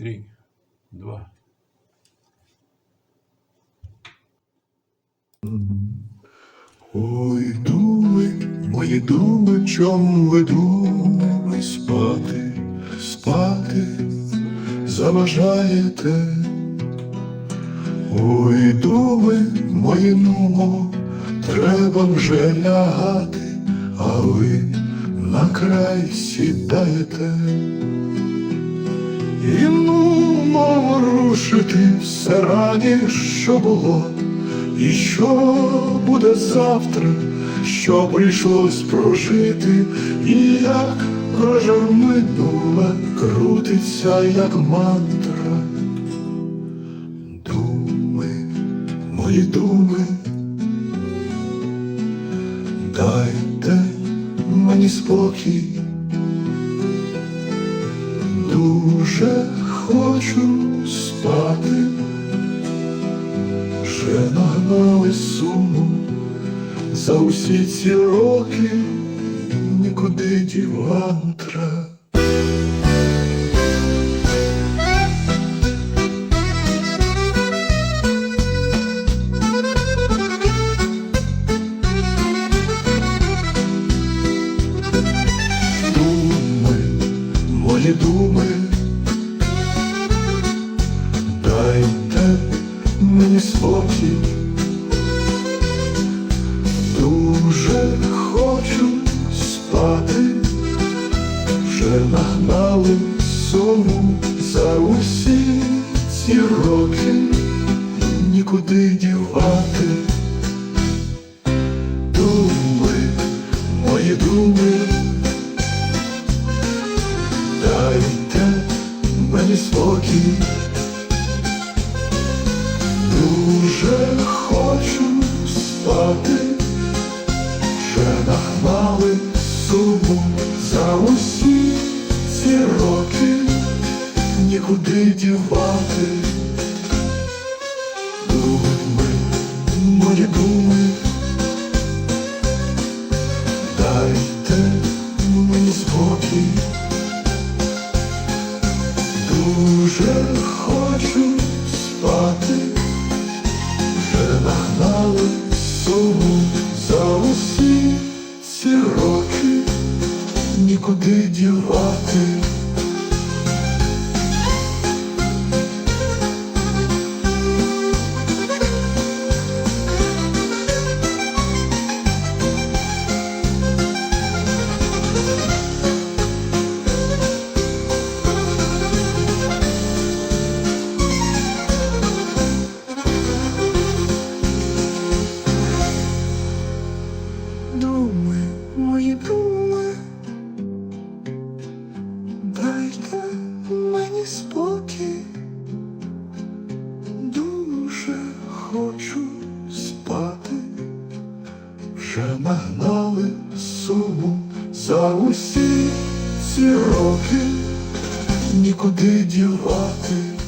три, два. Ой, думи, мої думи, чом ви спати, спати заважаєте. Ой, думи, мої нумо, треба вже лягати, а ви на край сідаєте. Нумо рушити все рані, що було. І що буде завтра, що прийшлось прожити, і як кожа минуле крутиться, як мантра. Думи, мої думи, дайте мені спокій. Дуже хочу спати. Вже нагнали суму за усі ці роки. Нікуди дівантра. Думи, мої думи, дайте мені спокій. Дуже хочу спати, вже нагнали суму за усі ці роки нікуди дівати. Думи, мої думи, дайте мені спокій. Суму за усі ці роки нікуди дівати. Думи, мої думи, дайте мені спокій. Дуже хочу спати, вже нагнали суму за усі ці роки нікуди дівати. Суму за усі ці роки нікуди дівати.